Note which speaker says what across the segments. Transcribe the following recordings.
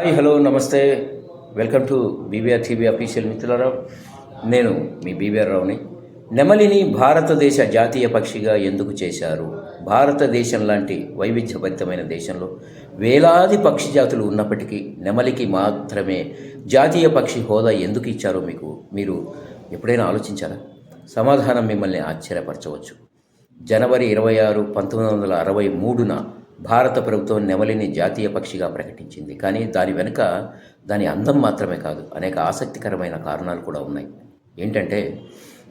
Speaker 1: Hi hello నమస్తే. Welcome to BBR TV official మిత్రులారా. నేను మీ బీబీఆర్ రావుని. నెమలిని భారతదేశ జాతీయ పక్షిగా ఎందుకు చేశారు? భారతదేశం లాంటి వైవిధ్యభరితమైన దేశంలో వేలాది పక్షి జాతులు ఉన్నప్పటికీ నెమలికి మాత్రమే జాతీయ పక్షి హోదా ఎందుకు ఇచ్చారో మీకు మీరు ఎప్పుడైనా ఆలోచించారా? సమాధానం మిమ్మల్ని ఆశ్చర్యపరచవచ్చు. జనవరి ఇరవై ఆరు పంతొమ్మిది వందల అరవై మూడున భారత ప్రభుత్వం నెమలిని జాతీయ పక్షిగా ప్రకటించింది. కానీ దాని వెనుక దాని అందం మాత్రమే కాదు అనేక ఆసక్తికరమైన కారణాలు కూడా ఉన్నాయి. ఏంటంటే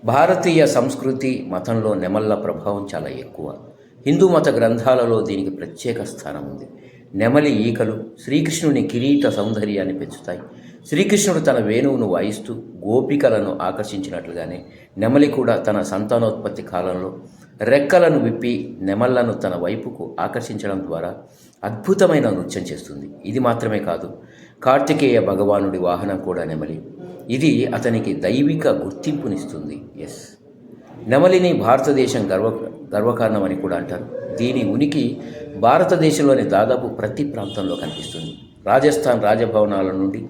Speaker 1: భారతీయ సంస్కృతి మతంలో నెమళ్ళ ప్రభావం చాలా ఎక్కువ. హిందూ మత గ్రంథాలలో దీనికి ప్రత్యేక స్థానం ఉంది. నెమలి ఈకలు శ్రీకృష్ణుని కిరీట సౌందర్యాన్ని పెంచుతాయి. శ్రీకృష్ణుడు తన వేణువును వాయిస్తూ గోపికలను ఆకర్షించినట్లుగానే నెమలి కూడా తన సంతానోత్పత్తి కాలంలో రెక్కలను విప్పి నెమళ్ళను తన వైపుకు ఆకర్షించడం ద్వారా అద్భుతమైన నృత్యం చేస్తుంది. ఇది మాత్రమే కాదు కార్తికేయ భగవానుడి వాహనం కూడా నెమలి. ఇది అతనికి దైవిక గుర్తింపునిస్తుంది. ఎస్ నెమలిని భారతదేశం గర్వ గర్వకారణం అని కూడా అంటారు. దీని ఉనికి భారతదేశంలోని దాదాపు ప్రతి ప్రాంతంలో కనిపిస్తుంది. రాజస్థాన్ రాజభవనాల నుండి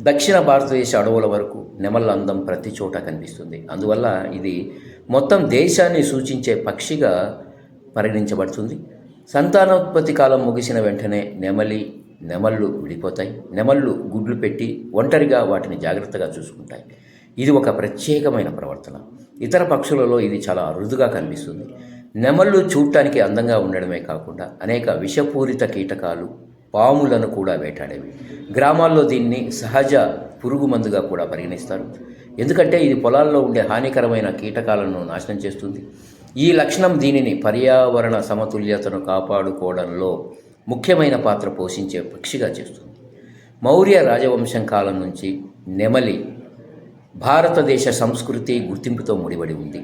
Speaker 1: దక్షిణ భారతదేశ అడవుల వరకు నెమళ్ళ అందం ప్రతి చోట కనిపిస్తుంది. అందువల్ల ఇది మొత్తం దేశాన్ని సూచించే పక్షిగా పరిగణించబడుతుంది. సంతానోత్పత్తి కాలం ముగిసిన వెంటనే నెమలి నెమళ్ళు విడిపోతాయి. నెమళ్ళు గుడ్లు పెట్టి ఒంటరిగా వాటిని జాగ్రత్తగా చూసుకుంటాయి. ఇది ఒక ప్రత్యేకమైన ప్రవర్తన. ఇతర పక్షులలో ఇది చాలా అరుదుగా కనిపిస్తుంది. నెమళ్ళు చూడటానికి అందంగా ఉండడమే కాకుండా అనేక విషపూరిత కీటకాలు పాములను కూడా వేటాడేవి. గ్రామాల్లో దీన్ని సహజ పురుగు మందుగా కూడా పరిగణిస్తారు. ఎందుకంటే ఇది పొలాల్లో ఉండే హానికరమైన కీటకాలను నాశనం చేస్తుంది. ఈ లక్షణం దీనిని పర్యావరణ సమతుల్యతను కాపాడుకోవడంలో ముఖ్యమైన పాత్ర పోషించే పక్షిగా చేస్తుంది. మౌర్య రాజవంశం కాలం నుంచి నెమలి భారతదేశ సంస్కృతి గుర్తింపుతో ముడిపడి ఉంది.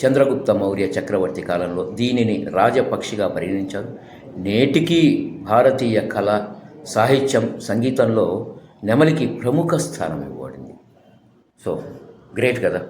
Speaker 1: చంద్రగుప్త మౌర్య చక్రవర్తి కాలంలో దీనిని రాజపక్షిగా పరిగణించారు. నేటికీ భారతీయ కళ సాహిత్యం సంగీతంలో నెమలికి ప్రముఖ స్థానం ఇవ్వబడింది. సో గ్రేట్ కదా?